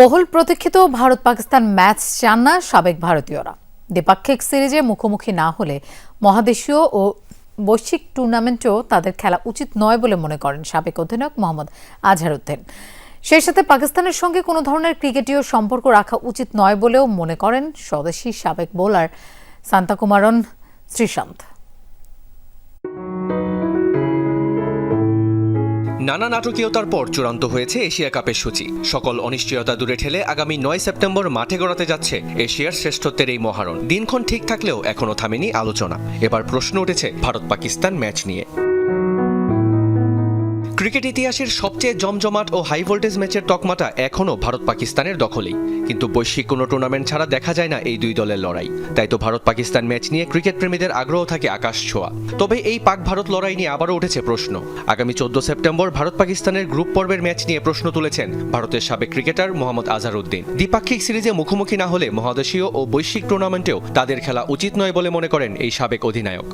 বহুল প্রতীক্ষিত ভারত পাকিস্তান ম্যাচ চান না সাবেক ভারতীয়রা। দ্বিপাক্ষিক সিরিজে মুখোমুখি না হলে মহাদেশীয় ও বৈশ্বিক টুর্নামেন্টেও তাদের খেলা উচিত নয় বলে মনে করেন সাবেক অধিনায়ক মোহাম্মদ আজহারউদ্দিন। সেই সাথে পাকিস্তানের সঙ্গে কোনো ধরনের ক্রিকেটীয় সম্পর্ক রাখা উচিত নয় বলেও মনে করেন স্বদেশী সাবেক বোলার সান্তাকুমারন শ্রীশান্ত। নানা নাটকীয়তার পর চূড়ান্ত হয়েছে এশিয়া কাপের সূচি। সকল অনিশ্চয়তা দূরে ঠেলে আগামী নয় সেপ্টেম্বর মাঠে গড়াতে যাচ্ছে এশিয়ার শ্রেষ্ঠত্বের এই মহারণ। দিনক্ষণ ঠিক থাকলেও এখনও থামেনি আলোচনা। এবার প্রশ্ন উঠেছে ভারত পাকিস্তান ম্যাচ নিয়ে। ক্রিকেট ইতিহাসের সবচেয়ে জমজমাট ও হাই ভোল্টেজ ম্যাচের তকমাটা এখনও ভারত পাকিস্তানের দখলেই। কিন্তু বৈশ্বিক কোনো টুর্নামেন্ট ছাড়া দেখা যায় না এই দুই দলের লড়াই। তাই তো ভারত পাকিস্তান ম্যাচ নিয়ে ক্রিকেট প্রেমীদের আগ্রহ থাকে আকাশ ছোঁয়া। তবে এই পাক ভারত লড়াই নিয়ে আবারও উঠেছে প্রশ্ন। আগামী চোদ্দ সেপ্টেম্বর ভারত পাকিস্তানের গ্রুপ পর্বের ম্যাচ নিয়ে প্রশ্ন তুলেছেন ভারতের সাবেক ক্রিকেটার মোহাম্মদ আজহারউদ্দিন দ্বিপাক্ষিক সিরিজে মুখোমুখি না হলে মহাদেশীয় ও বৈশ্বিক টুর্নামেন্টেও তাদের খেলা উচিত নয় বলে মনে করেন এই সাবেক অধিনায়ক।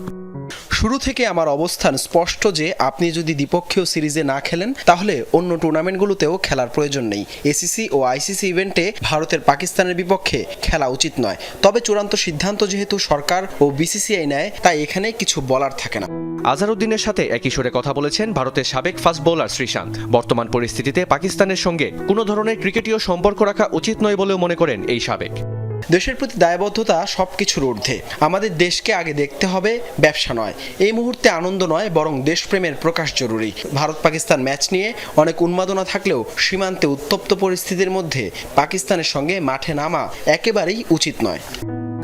শুরু থেকে আমার অবস্থান স্পষ্ট যে আপনি যদি দ্বিপক্ষীয় সিরিজে না খেলেন, তাহলে অন্য টুর্নামেন্টগুলোতেও খেলার প্রয়োজন নেই। এসিসি ও আইসিসি ইভেন্টে ভারতের পাকিস্তানের বিপক্ষে খেলা উচিত নয়। তবে চূড়ান্ত সিদ্ধান্ত যেহেতু সরকার ও বিসিসিআই নেয়, তাই এখানে কিছু বলার থাকে না। আজহারউদ্দিনের সাথে একই সুরে কথা বলেছেন ভারতের সাবেক ফাস্ট বোলার শ্রীশান্ত। বর্তমান পরিস্থিতিতে পাকিস্তানের সঙ্গে কোনো ধরনের ক্রিকেটীয় সম্পর্ক রাখা উচিত নয় বলেও মনে করেন এই সাবেক। দেশের প্রতি দায়বদ্ধতা সবকিছুর ঊর্ধ্বে। আমাদের দেশকে আগে দেখতে হবে ব্যবসা নয়। এই মুহূর্তে আনন্দ নয়, বরং দেশপ্রেমের প্রকাশ জরুরি। ভারত পাকিস্তান ম্যাচ নিয়ে অনেক উন্মাদনা থাকলেও সীমান্তে উত্তপ্ত পরিস্থিতির মধ্যে পাকিস্তানের সঙ্গে মাঠে নামা একেবারেই উচিত নয়।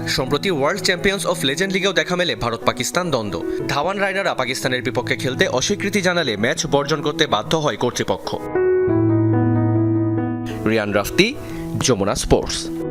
সম্প্রতি ওয়ার্ল্ড চ্যাম্পিয়ন্স অফ লেজেন্ড লিগেও দেখা মেলে ভারত পাকিস্তান দ্বন্দ্ব। ধাওয়ান রাইনারা পাকিস্তানের বিপক্ষে খেলতে অস্বীকৃতি জানালে ম্যাচ বর্জন করতে বাধ্য হয় কর্তৃপক্ষ। রিয়ান রাফতি, যমুনা স্পোর্টস।